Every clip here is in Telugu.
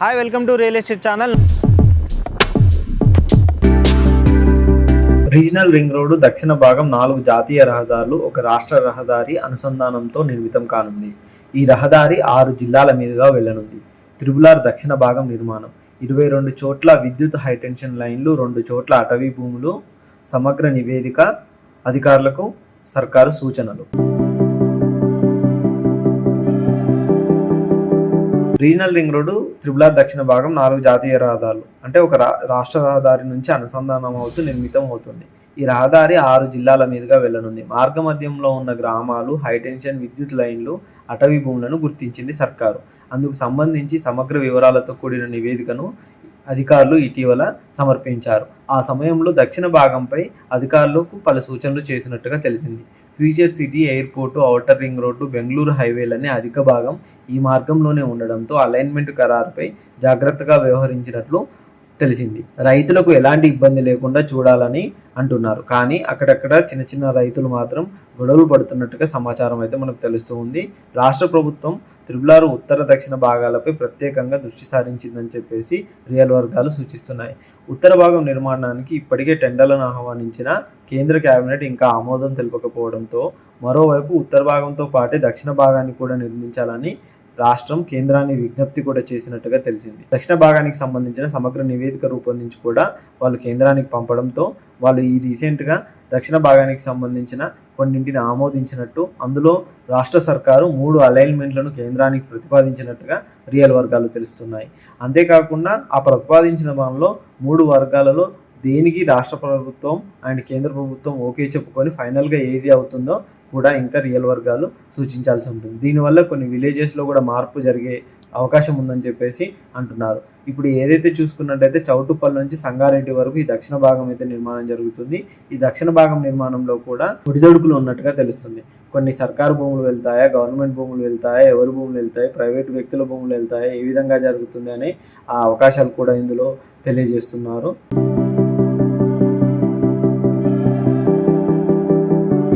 Hi welcome to real estate channel regional ring road దక్షిణ భాగం నాలుగు జాతీయ రహదారులు ఒక రాష్ట్ర రహదారి అనుసంధానంతో నిర్మితం కానుంది. ఈ రహదారి ఆరు జిల్లాల మీదుగా వెళ్ళనుంది. త్రిబులార్ దక్షిణ భాగం నిర్మాణం. ఇరవై రెండు చోట్ల విద్యుత్ హైటెన్షన్ లైన్లు రెండు చోట్ల అటవీ భూములు సమగ్ర నివేదిక అధికారులకు సర్కారు సూచనలు. రీజనల్ రింగ్ రోడ్డు త్రిబులార్ దక్షిణ భాగం నాలుగు జాతీయ రహదారులు. అంటే ఒక రా- రాష్ట్ర రహదారి నుంచి అనుసంధానం అవుతూ నిర్మితం అవుతుంది. ఈ రహదారి ఆరు జిల్లాల మీదుగా వెళ్ళనుంది. మార్గ మధ్యంలో ఉన్న గ్రామాలు హైటెన్షన్ విద్యుత్ లైన్లు అటవీ భూములను గుర్తించింది సర్కారు. అందుకు సంబంధించి సమగ్ర వివరాలతో కూడిన నివేదికను అధికారులు ఇటీవల సమర్పించారు. ఆ సమయంలో దక్షిణ భాగంపై అధికారులకు పలు సూచనలు చేసినట్టుగా తెలిసింది. Future city airport outer ring road Bengaluru హైవేలనే అధిక భాగం ఈ మార్గంలోనే ఉండడంతో అలైన్మెంట్ ఖరారుపై జాగ్రత్తగా వ్యవహరించినట్లు తెలిసింది. రైతులకు ఎలాంటి ఇబ్బంది లేకుండా చూడాలని అంటున్నారు. కానీ అక్కడక్కడ చిన్న చిన్న రైతులు మాత్రం గొడవలు పడుతున్నట్టుగా సమాచారం అయితే మనకు తెలుస్తూ ఉంది. రాష్ట్ర ప్రభుత్వం త్రిపులారు ఉత్తర దక్షిణ భాగాలపై ప్రత్యేకంగా దృష్టి సారించిందని చెప్పేసి రియల్ వర్గాలు సూచిస్తున్నాయి. ఉత్తర భాగం నిర్మాణానికి ఇప్పటికే టెండర్లను ఆహ్వానించిన కేంద్ర కేబినెట్ ఇంకా ఆమోదం తెలపకపోవడంతో మరోవైపు ఉత్తర భాగంతో పాటే దక్షిణ భాగాన్ని కూడా నిర్మించాలని రాష్ట్రం కేంద్రాన్ని విజ్ఞప్తి కూడా చేసినట్టుగా తెలిసింది. దక్షిణ భాగానికి సంబంధించిన సమగ్ర నివేదిక రూపొందించి కూడా వాళ్ళు కేంద్రానికి పంపడంతో వాళ్ళు ఈ రీసెంట్గా దక్షిణ భాగానికి సంబంధించిన కొన్నింటిని ఆమోదించినట్టు అందులో రాష్ట్ర సర్కారు మూడు అలైన్మెంట్లను కేంద్రానికి ప్రతిపాదించినట్టుగా రియల్ వర్గాలు తెలుస్తున్నాయి. అంతేకాకుండా ఆ ప్రతిపాదించిన దానిలో మూడు వర్గాలలో దేనికి రాష్ట్ర ప్రభుత్వం అండ్ కేంద్ర ప్రభుత్వం ఓకే చెప్పుకొని ఫైనల్గా ఏది అవుతుందో కూడా ఇంకా రియల్ వర్గాలు సూచించాల్సి ఉంటుంది. దీనివల్ల కొన్ని విలేజెస్లో కూడా మార్పు జరిగే అవకాశం ఉందని చెప్పేసి అంటున్నారు. ఇప్పుడు ఏదైతే చూసుకున్నట్టయితే చౌటుపల్లి నుంచి సంగారెడ్డి వరకు ఈ దక్షిణ భాగం అయితే నిర్మాణం జరుగుతుంది. ఈ దక్షిణ భాగం నిర్మాణంలో కూడా ఒడిదొడుకులు ఉన్నట్టుగా తెలుస్తుంది. కొన్ని సర్కారు భూములు వెళ్తాయా గవర్నమెంట్ భూములు వెళ్తాయా ఎవరి భూములు వెళ్తాయి ప్రైవేట్ వ్యక్తుల భూములు వెళ్తాయా ఏ విధంగా జరుగుతుంది అనే ఆ అవకాశాలు కూడా ఇందులో తెలియజేస్తున్నారు.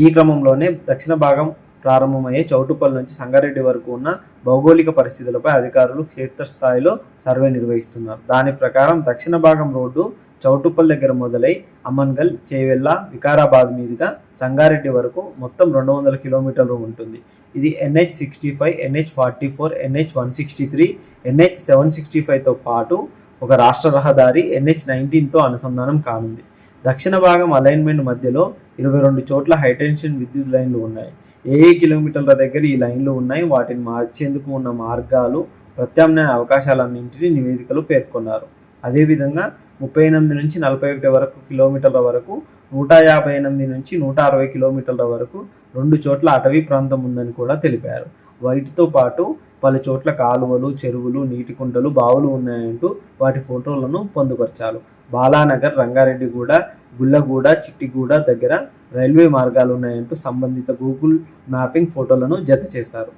ఈ క్రమంలోనే దక్షిణ భాగం ప్రారంభమయ్యే చౌటుపల్లి నుంచి సంగారెడ్డి వరకు ఉన్న భౌగోళిక పరిస్థితులపై అధికారులు క్షేత్రస్థాయిలో సర్వే నిర్వహిస్తున్నారు. దాని ప్రకారం దక్షిణ భాగం రోడ్డు చౌటుపల్లి దగ్గర మొదలై అమన్గల్ చేవెళ్ళ వికారాబాద్ మీదుగా సంగారెడ్డి వరకు మొత్తం రెండు వందల కిలోమీటర్లు ఉంటుంది. ఇది NH sixty five NH forty four NH one sixty three NH seven sixty ఫైవ్తో పాటు ఒక రాష్ట్ర రహదారి ఎన్హెచ్ నైన్టీన్తో అనుసంధానం కానుంది. దక్షిణ భాగం అలైన్మెంట్ మధ్యలో ఇరవై రెండు చోట్ల హైటెన్షన్ విద్యుత్ లైన్లు ఉన్నాయి. ఏ ఏ కిలోమీటర్ల దగ్గర ఈ లైన్లు ఉన్నాయి. వాటిని మార్చేందుకు ఉన్న మార్గాలు ప్రత్యామ్నాయ అవకాశాలన్నింటినీ నివేదికలో పేర్కొన్నారు. అదేవిధంగా ముప్పై ఎనిమిది నుంచి నలభై ఒకటి వరకు కిలోమీటర్ల వరకు నూట యాభై ఎనిమిది నుంచి నూట అరవై కిలోమీటర్ల వరకు రెండు చోట్ల అటవీ ప్రాంతం ఉందని కూడా తెలిపారు. వీటితో పాటు పలు చోట్ల కాలువలు చెరువులు నీటి కుంటలు బావులు ఉన్నాయంటూ వాటి ఫోటోలను పొందుపరిచారు. బాలానగర్ రంగారెడ్డిగూడ గుల్లగూడ చిట్టిగూడ దగ్గర రైల్వే మార్గాలు ఉన్నాయంటూ సంబంధిత గూగుల్ మ్యాపింగ్ ఫోటోలను జత చేశారు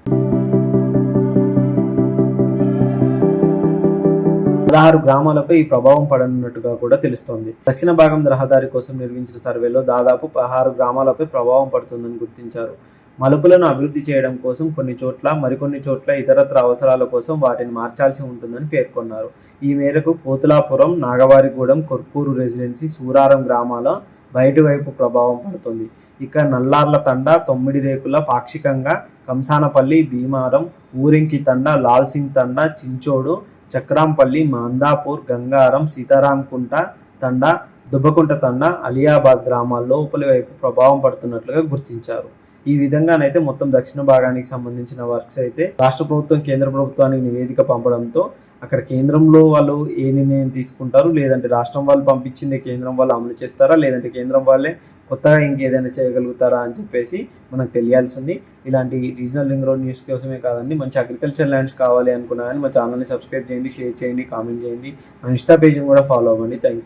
పదహారు గ్రామాలపై ఈ ప్రభావం పడనున్నట్టుగా కూడా తెలుస్తోంది. దక్షిణ భాగం రహదారి కోసం నిర్మించిన సర్వేలో దాదాపు పదహారు గ్రామాలపై ప్రభావం పడుతుందని గుర్తించారు. మలుపులను అభివృద్ధి చేయడం కోసం కొన్ని చోట్ల మరికొన్ని చోట్ల ఇతరత్ర అవసరాల కోసం వాటిని మార్చాల్సి ఉంటుందని పేర్కొన్నారు. ఈ మేరకు పోతులాపురం నాగవారిగూడెం కొర్పూరు రెసిడెన్సీ సూరారం గ్రామాల బయటి వైపు ప్రభావం పడుతుంది. ఇక నల్లార్ల తండ తొమ్మిది రేకుల పాక్షికంగా కంసానపల్లి భీమారం ఊరింకి తండ లాల్సింగ్ తండ చించోడు చక్రాంపల్లి మాందాపూర్ గంగారం సీతారాంకుంట తండ దుబ్బకుంట తండ అలియాబాద్ గ్రామాల్లో ఉపలి వైపు ప్రభావం పడుతున్నట్లుగా గుర్తించారు. ఈ విధంగానైతే మొత్తం దక్షిణ భాగానికి సంబంధించిన వర్క్స్ అయితే రాష్ట్ర ప్రభుత్వం కేంద్ర ప్రభుత్వానికి నివేదిక పంపడంతో అక్కడ కేంద్రంలో వాళ్ళు ఏ నిర్ణయం తీసుకుంటారు? లేదంటే రాష్ట్రం వాళ్ళు పంపించింది కేంద్రం వాళ్ళు అమలు చేస్తారా? లేదంటే కేంద్రం వాళ్ళే కొత్తగా ఇంకేదైనా చేయగలుగుతారా అని చెప్పేసి మనకు తెలియాల్సి ఉంది ఇలాంటి రీజనల్ లింక్ రోడ్ న్యూస్ కోసమే కాదండి మంచి అగ్రికల్చర్ ల్యాండ్స్ కావాలి అనుకున్నా కానీ మా ఛానల్ని సబ్స్క్రైబ్ చేయండి షేర్ చేయండి కామెంట్ చేయండి. మా ఇన్స్టా పేజ్ని కూడా ఫాలో అవ్వండి. Thank you